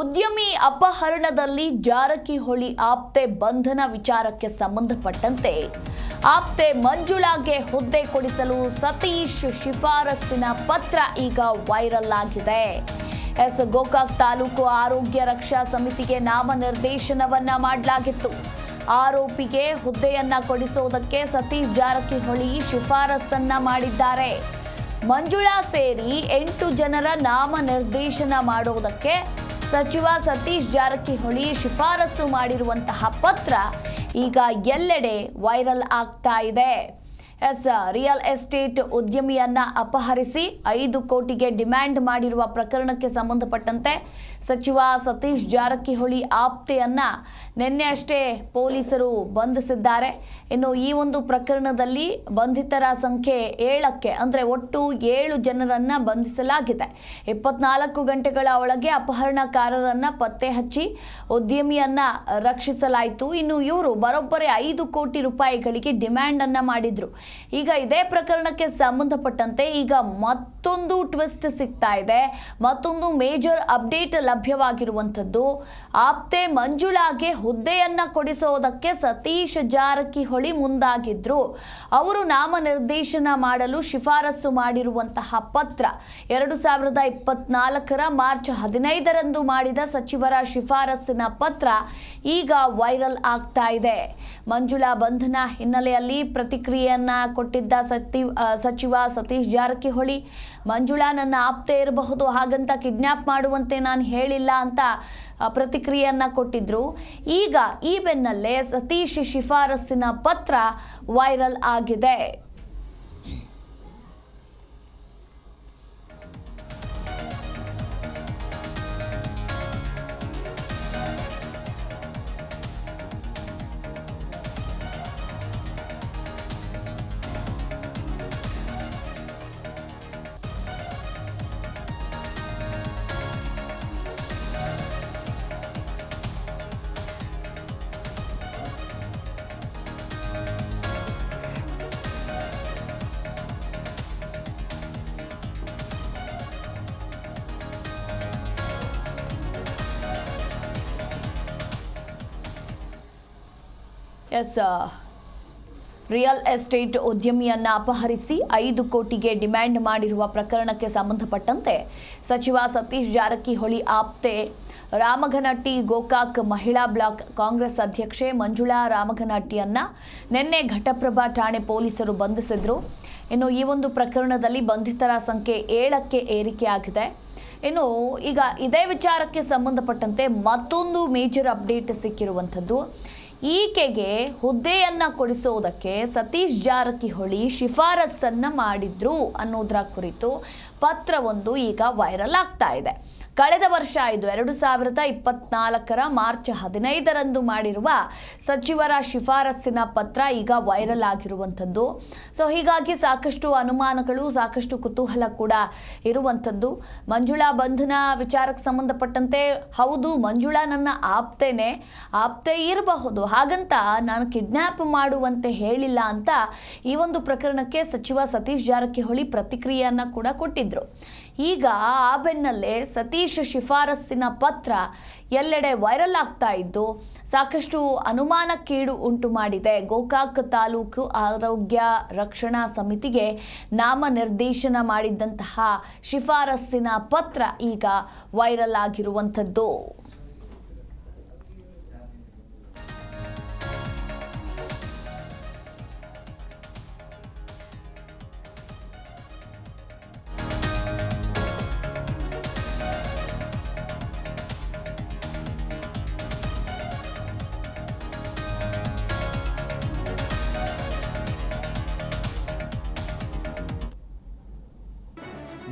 ಉದ್ಯಮಿ ಅಪಹರಣದಲ್ಲಿ ಜಾರಕಿಹೊಳಿ ಆಪ್ತೆ ಬಂಧನ ವಿಚಾರಕ್ಕೆ ಸಂಬಂಧಪಟ್ಟಂತೆ ಆಪ್ತೆ ಮಂಜುಳಾಗೆ ಹುದ್ದೆ ಕೊಡಿಸಲು ಸತೀಶ್ ಶಿಫಾರಸ್ಸಿನ ಪತ್ರ ಈಗ ವೈರಲ್ ಆಗಿದೆ. ಎಸ್ ಗೋಕಾಕ್ ತಾಲೂಕು ಆರೋಗ್ಯ ರಕ್ಷಾ ಸಮಿತಿಗೆ ನಾಮನಿರ್ದೇಶನವನ್ನ ಮಾಡಲಾಗಿತ್ತು. ಆರೋಪಿಗೆ ಹುದ್ದೆಯನ್ನ ಕೊಡಿಸುವುದಕ್ಕೆ ಸತೀಶ್ ಜಾರಕಿಹೊಳಿ ಶಿಫಾರಸ್ಸನ್ನ ಮಾಡಿದ್ದಾರೆ. ಮಂಜುಳಾ ಸೇರಿ ಎಂಟು ಜನರ ನಾಮನಿರ್ದೇಶನ ಮಾಡುವುದಕ್ಕೆ ಸಚಿವ ಸತೀಶ್ ಜಾರಕಿಹೊಳಿ ಶಿಫಾರಸು ಮಾಡಿರುವಂತಹ ಪತ್ರ ಈಗ ಎಲ್ಲೆಡೆ ವೈರಲ್ ಆಗ್ತಾ ಇದೆ. ಎಸ್, ರಿಯಲ್ ಎಸ್ಟೇಟ್ ಉದ್ಯಮಿಯನ್ನ ಅಪಹರಿಸಿ ಐದು ಕೋಟಿಗೆ ಡಿಮ್ಯಾಂಡ್ ಮಾಡಿರುವ ಪ್ರಕರಣಕ್ಕೆ ಸಂಬಂಧಪಟ್ಟಂತೆ ಸಚಿವ ಸತೀಶ್ ಜಾರಕಿಹೊಳಿ ಆಪ್ತೆಯನ್ನ ನಿನ್ನೆ ಅಷ್ಟೇ ಪೊಲೀಸರು ಬಂಧಿಸಿದ್ದಾರೆ. ಇನ್ನು ಈ ಒಂದು ಪ್ರಕರಣದಲ್ಲಿ ಬಂಧಿತರ ಸಂಖ್ಯೆ ಏಳಕ್ಕೆ ಅಂದರೆ ಒಟ್ಟು ಏಳು ಜನರನ್ನ ಬಂಧಿಸಲಾಗಿದೆ. ಇಪ್ಪತ್ನಾಲ್ಕು ಗಂಟೆಗಳ ಒಳಗೆ ಅಪಹರಣಕಾರರನ್ನ ಪತ್ತೆ ಹಚ್ಚಿ ಉದ್ಯಮಿಯನ್ನ ರಕ್ಷಿಸಲಾಯಿತು. ಇನ್ನು ಇವರು ಬರೋಬ್ಬರೇ ಐದು ಕೋಟಿ ರೂಪಾಯಿಗಳಿಗೆ ಡಿಮ್ಯಾಂಡ್ ಅನ್ನ ಮಾಡಿದ್ರು. ಈಗ ಇದೇ ಪ್ರಕರಣಕ್ಕೆ ಸಂಬಂಧಪಟ್ಟಂತೆ ಈಗ ಮತ್ತೊಂದು ಟ್ವಿಸ್ಟ್ ಸಿಗ್ತಾ ಇದೆ. ಮತ್ತೊಂದು ಮೇಜರ್ ಅಪ್ಡೇಟ್ ಲಭ್ಯವಾಗಿರುವಂಥದ್ದು. ಆಪ್ತೆ ಮಂಜುಳಾಗೆ ಹುದ್ದೆಯನ್ನ ಕೊಡಿಸೋದಕ್ಕೆ ಸತೀಶ್ ಜಾರಕಿಹೊಳಿ ಮುಂದಾಗಿದ್ರು. ಅವರು ನಾಮನಿರ್ದೇಶನ ಮಾಡಲು ಶಿಫಾರಸು ಮಾಡಿರುವಂತಹ ಪತ್ರ ಎರಡು ಸಾವಿರದ ಇಪ್ಪತ್ನಾಲ್ಕರ ಮಾರ್ಚ್ ಹದಿನೈದರಂದು ಮಾಡಿದ ಸಚಿವರ ಶಿಫಾರಸ್ಸಿನ ಪತ್ರ ಈಗ ವೈರಲ್ ಆಗ್ತಾ ಇದೆ. ಮಂಜುಳಾ ಬಂಧನ ಹಿನ್ನೆಲೆಯಲ್ಲಿ ಪ್ರತಿಕ್ರಿಯೆಯನ್ನ ಕೊಟ್ಟಿದ್ದ ಸಚಿವ ಸತೀಶ್ ಜಾರಕಿಹೊಳಿ ಮಂಜುಳಾ, ನನ್ನ ಆಪ್ತೆ ಇರಬಹುದು, ಹಾಗಂತ ಕಿಡ್ನ್ಯಾಪ್ ಮಾಡುವಂತೆ ನಾನು ಹೇಳಿಲ್ಲ ಅಂತ ಪ್ರತಿಕ್ರಿಯೆಯನ್ನು ಕೊಟ್ಟಿದ್ರು. ಈಗ ಈ ಬೆನ್ನಲ್ಲೇ ಸತೀಶ್ ಶಿಫಾರಸ್ಸಿನ ಪತ್ರ ವೈರಲ್ ಆಗಿದೆ. ಎಸ್ ರಿಯಲ್ ಎಸ್ಟೇಟ್ ಉದ್ಯಮಿಯನ್ನ ಅಪಹರಿಸಿ ಐದು ಕೋಟಿಗೆ ಡಿಮ್ಯಾಂಡ್ ಮಾಡಿರುವ ಪ್ರಕರಣಕ್ಕೆ ಸಂಬಂಧಪಟ್ಟಂತೆ ಸಚಿವ ಸತೀಶ್ ಜಾರಕಿಹೊಳಿ ಆಪ್ತೆ ರಾಮಘನಟ್ಟಿ ಗೋಕಾಕ್ ಮಹಿಳಾ ಬ್ಲಾಕ್ ಕಾಂಗ್ರೆಸ್ ಅಧ್ಯಕ್ಷೆ ಮಂಜುಳಾ ರಾಮಘನಟ್ಟಿಯನ್ನು ನಿನ್ನೆ ಘಟಪ್ರಭಾ ಠಾಣೆ ಪೊಲೀಸರು ಬಂಧಿಸಿದ್ರು. ಇನ್ನು ಈ ಒಂದು ಪ್ರಕರಣದಲ್ಲಿ ಬಂಧಿತರ ಸಂಖ್ಯೆ ಏಳಕ್ಕೆ ಏರಿಕೆಯಾಗಿದೆ. ಇನ್ನು ಈಗ ಇದೇ ವಿಚಾರಕ್ಕೆ ಸಂಬಂಧಪಟ್ಟಂತೆ ಮತ್ತೊಂದು ಮೇಜರ್ ಅಪ್ಡೇಟ್ ಸಿಕ್ಕಿರುವಂಥದ್ದು. ಈಕೆಗೆ ಹುದ್ದೆಯನ್ನು ಕೊಡಿಸೋದಕ್ಕೆ ಸತೀಶ್ ಜಾರಕಿಹೊಳಿ ಶಿಫಾರಸ್ಸನ್ನು ಮಾಡಿದ್ರು ಅನ್ನೋದರ ಕುರಿತು ಪತ್ರವೊಂದು ಈಗ ವೈರಲ್ ಆಗ್ತಾ ಇದೆ. ಕಳೆದ ವರ್ಷ ಇದು ಎರಡು ಸಾವಿರದ ಇಪ್ಪತ್ನಾಲ್ಕರ ಮಾರ್ಚ್ ಹದಿನೈದರಂದು ಮಾಡಿರುವ ಸಚಿವರ ಶಿಫಾರಸ್ಸಿನ ಪತ್ರ ಈಗ ವೈರಲ್ ಆಗಿರುವಂಥದ್ದು. ಸೊ, ಹೀಗಾಗಿ ಸಾಕಷ್ಟು ಅನುಮಾನಗಳು, ಸಾಕಷ್ಟು ಕುತೂಹಲ ಕೂಡ ಇರುವಂಥದ್ದು. ಮಂಜುಳಾ ಬಂಧನ ವಿಚಾರಕ್ಕೆ ಸಂಬಂಧಪಟ್ಟಂತೆ, ಹೌದು, ಮಂಜುಳಾ ನನ್ನ ಆಪ್ತೇನೆ. ಆಪ್ತೆ ಇರಬಹುದು. ಹಾಗಂತ ನಾನು ಕಿಡ್ನ್ಯಾಪ್ ಮಾಡುವಂತೆ ಹೇಳಿಲ್ಲ ಅಂತ ಈ ಒಂದು ಪ್ರಕರಣಕ್ಕೆ ಸಚಿವ ಸತೀಶ್ ಜಾರಕಿಹೊಳಿ ಪ್ರತಿಕ್ರಿಯೆಯನ್ನು ಕೂಡ ಕೊಟ್ಟಿದ್ರು. ಈಗ ಆ ಬೆನ್ನಲ್ಲೇ ಸತೀಶ್ ಶಿಫಾರಸ್ಸಿನ ಪತ್ರ ಎಲ್ಲೆಡೆ ವೈರಲ್ ಆಗ್ತಾ ಇದ್ದು, ಸಾಕಷ್ಟು ಅನುಮಾನಕ್ಕೀಡು ಉಂಟು ಮಾಡಿದೆ. ಗೋಕಾಕ್ ತಾಲೂಕು ಆರೋಗ್ಯ ರಕ್ಷಣಾ ಸಮಿತಿಗೆ ನಾಮ ನಿರ್ದೇಶನ ಮಾಡಿದ್ದಂತಹ ಶಿಫಾರಸ್ಸಿನ ಪತ್ರ ಈಗ ವೈರಲ್ ಆಗಿರುವಂಥದ್ದು.